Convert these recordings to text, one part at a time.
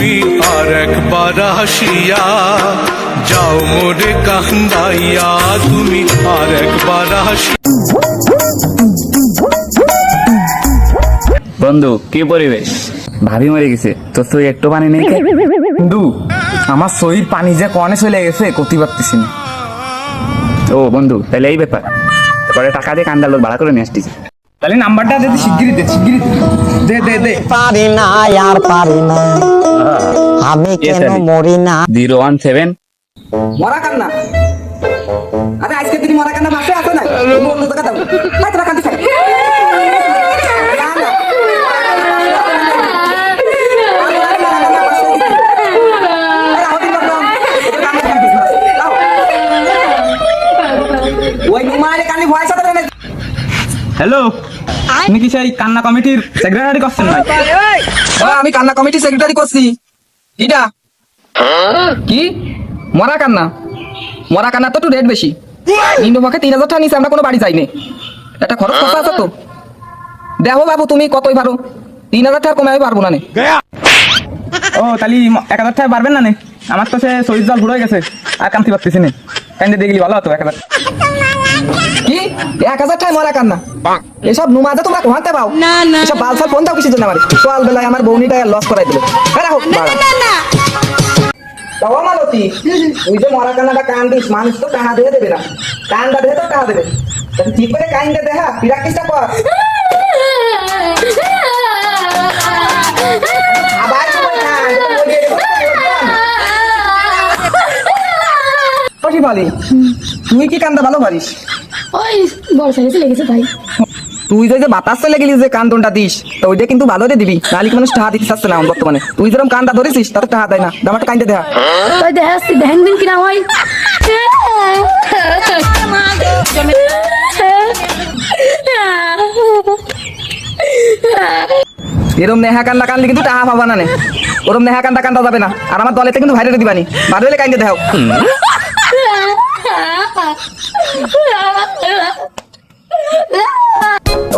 তুমি আর একবার আসিয়া যাও মোরে কান্দাইয়া তুমি আর একবার বন্ধু কি পরিবেশ? ভাবি মরে গেছে তোর তো একটু পানি নেই? বন্ধু আমার শরীর পানি যে কনে চলে গেছে করতে পারতেছি না। ও বন্ধু তাহলে এই ব্যাপার। তারপরে টাকা দিয়ে কান্দার লোক ভাড়া করে নিয়ে আসতেছি। তাহলে নাম্বারটা দে শিগগিরই দে শিগগিরই দে দে পারি না আর পারি না। আমি কেন মরি না? Zero one seven. মরা কান্না আরে আজকে তুমি মরা কান্না ভাষা আছে না বন্ধু ওই কান্দি ভয় সাথে হ্যালো আপনি কি সেই কান্না কমিটির সেক্রেটারি করছেন ভাই আমি কান্না কমিটি সেক্রেটারি করছি। এটা কি? মরা কান্না? মরা কান্না তো একটু রেট বেশি। পক্ষে তিন হাজার টাকা নিচে আমরা কোনো বাড়ি যাইনি। একটা খরচ খরচা আছে তো। দেখো বাবু তুমি কতই পারো? তিন হাজার টাকা কমে আমি পারব না নে। ও তাহলে এক হাজার টাকা পারবেন না নে? আমার তো সে শরীর জল ভুলে গেছে। আর কামতে পারতেছি না। কান্দে দেখলি গেলি ভালো হতো এক হাজার। কি? এক হাজার কান্না। এসব নুমাজে তোমরা কোহাতে পাও? এসব বালসাল ফোন দাও কিছু জন্য আমার? সকাল বেলায় আমার বৌনিটা লস করাই দিল। রাখো বাবা মালতী তুই যে মরা কান্নাটা কান দিস মানুষ তো টাকা দিয়ে দেবে না। কানটা দিয়ে তো টাকা দেবে। ঠিক করে কাইনটা দেখা? প্র্যাকটিসটা কর। আবার সময় কান, বসি বলি তুই কি কান্দা ভালো পারিস? ওই বর্ষা গেছে লেগেছে তাই। তুই যে বাতাস চলে গেলি যে কান্দনটা দিস তো ওইটা কিন্তু ভালো রে দিবি। নাহলে কি মানুষ টাহা দিতে চাচ্ছে না বর্তমানে। তুই যেরকম কান্দা ধরেছিস তাতে টাহা দেয় না। দামাটা কান্দে দেখা ওই দেখা যাচ্ছে ভ্যান দিন কিনা হয় এরম নেহা কান্দা কানলে কিন্তু টাহা পাবা না নে। ওরম নেহা কান্দা কান্দা যাবে না। আর আমার দলেতে কিন্তু ভাইরে দিবানি। হলে কান্দে দেখাও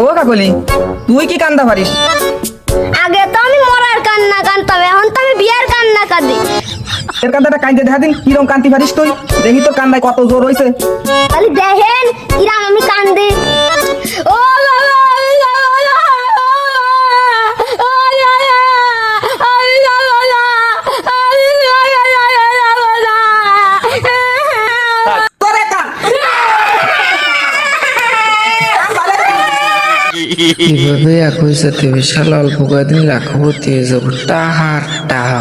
ও কাকলি তুই কি কান্দা পারিস? আগে তো আমি মরার কান্না কান্দতাম এখন তো আমি বিয়ার কান্না কাঁদি। এর কান্দাটা কান্দে দেখা দিন কিরম কান্তি পারিস তুই? দেখি তোর কান্দায় কত জোর হয়েছে খালি দেখেন কিরম আমি কান্দি। কীভাবে একই সাথে বিশাল অল্প কয়েকদিন রাখব তেজ টাহার টাহা